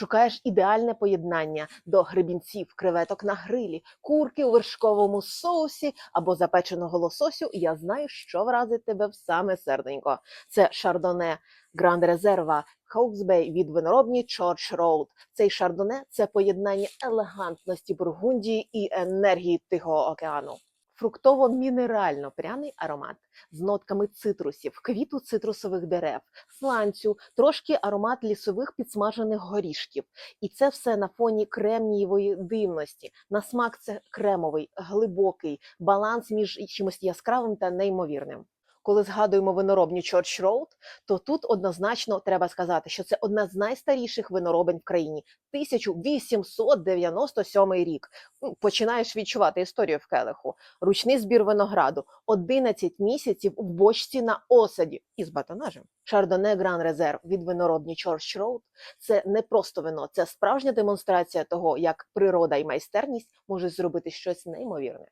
Шукаєш ідеальне поєднання до гребінців, креветок на грилі, курки у вершковому соусі або запеченого лососю. Я знаю, що вразить тебе в саме серденько. Це шардоне Гранд Резерва Хоуксбей від виноробні Чорч Роуд. Цей шардоне це поєднання елегантності Бургундії і енергії Тихого океану. Фруктово-мінерально пряний аромат з нотками цитрусів, квіту цитрусових дерев, сланцю, трошки аромат лісових підсмажених горішків. І це все на фоні кремнієвої дивності. На смак це кремовий, глибокий баланс між чимось яскравим та неймовірним. Коли згадуємо виноробню Church Road, то тут однозначно треба сказати, що це одна з найстаріших виноробень в країні 1897 рік. Ну, Починаєш відчувати історію в келиху. Ручний збір винограду, 11 місяців в бочці на осаді із батонажем. Шардоне Гран Резерв від виноробні Church Road – це не просто вино, це справжня демонстрація того, як природа і майстерність можуть зробити щось неймовірне.